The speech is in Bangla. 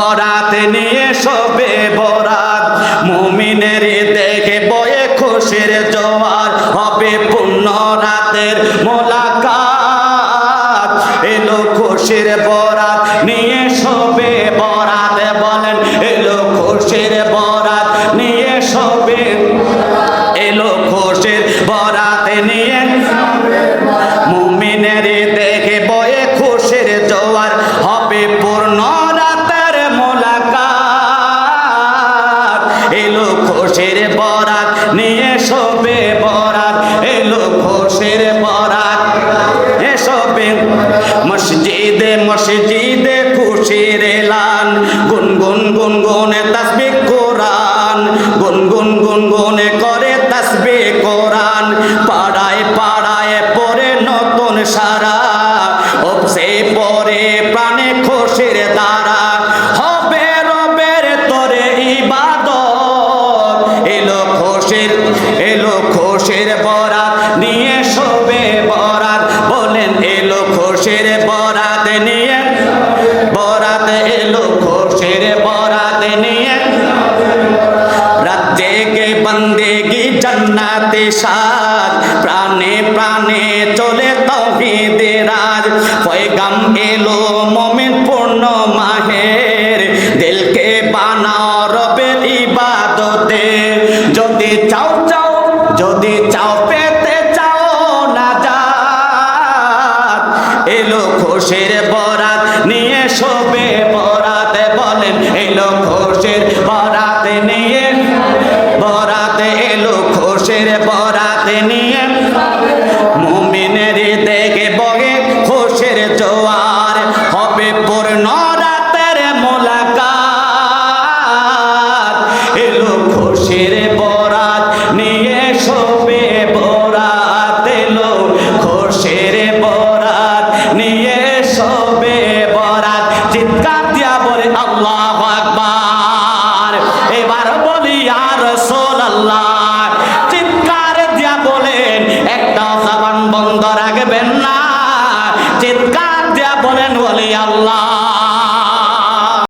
বরাত নিয়ে সবে বরাত। মুমিনের দেখে বয়ে খুশির জোয়ার হবে পূর্ণ রাতের মোলাকাত। এলো খুশির বরাত। শোবে বরাত, এলো খুশির বরাত। এসবে মসজিদে মসজিদে খুশির এলান। গুনগুন, গুনগুনে তাসবিহ কোরআন। গুনগুন, গুনগুনে করে তাসবিহ কোরআন। পাড়ায় পাড়ায় পরে নতুন সারা। ওপসে পরে জান্নাতে সাজ প্রাণে প্রাণে চলে তৌহিদে রাজ। পয়গাম এলো মমিন পূর্ণ মাহের। দিলকে বানাও রবের ইবাদতে। যদি চাও চাও, যদি চাও পেতে চাও না যা এলো খুশির বরাত, নিয়ে শোবে বরাত। বলেন, এলো খুশির বরাত। খুশির বরাত নিয়ে আল্লাহ।